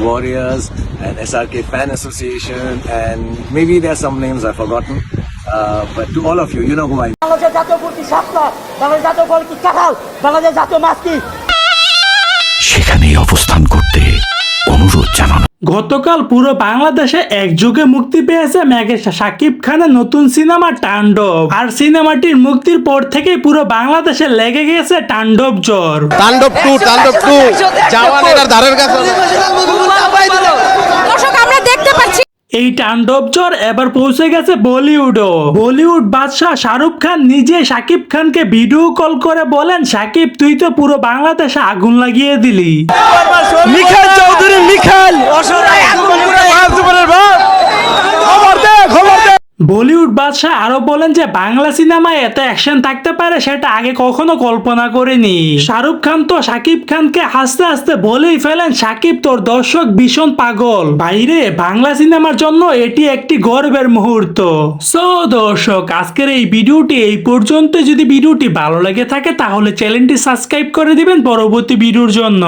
Warriors and SRK Fan Association, and maybe there are some names I've forgotten. Uh, but to all of you, you know who I am. জাতীয় ফুল কি সাতটা বাংলাদেশ জাতীয় ফল কি কাঁঠাল বাংলাদেশ জাতীয় মাছ কি সেখানেই অবস্থান করতে অনুরোধ জানানো গতকাল পুরো বাংলাদেশে একযোগে মুক্তি পেয়েছে মেঘেশা সাকিব খানের নতুন সিনেমা তাণ্ডব। আর সিনেমাটির মুক্তির পর থেকেই পুরো বাংলাদেশে লেগে গেছে তাণ্ডব জ্বর। তাণ্ডব টু তাণ্ডব টু। ধারের কাছে দর্শক আমরা দেখতে পাচ্ছি এই তাণ্ডব জ্বর এবার পৌঁছে গেছে বলিউডও। বলিউড বাদশাহ শাহরুখ খান নিজে সাকিব খানকে ভিডিও কল করে বলেন সাকিব তুই তো পুরো বাংলাদেশে আগুন লাগিয়ে দিলি। মিখাল চৌধুরী মিখাল খবর দে খবর দে। বলিউড বাদশাহ আরও বলেন যে বাংলা সিনেমায় এত অ্যাকশন থাকতে পারে সেটা আগে কখনো কল্পনা করেনি। শাহরুখ খান তো সাকিব খানকে হাসতে হাসতে বলেই ফেলেন সাকিব তোর দর্শক ভীষণ পাগল। বাইরে বাংলা সিনেমার জন্য এটি একটি গর্বের মুহূর্ত। সো দর্শক আজকের এই ভিডিওটি এই পর্যন্ত যদি ভিডিওটি ভালো লেগে থাকে তাহলে চ্যানেলটি সাবস্ক্রাইব করে দিবেন পরবর্তী ভিডিওর জন্য।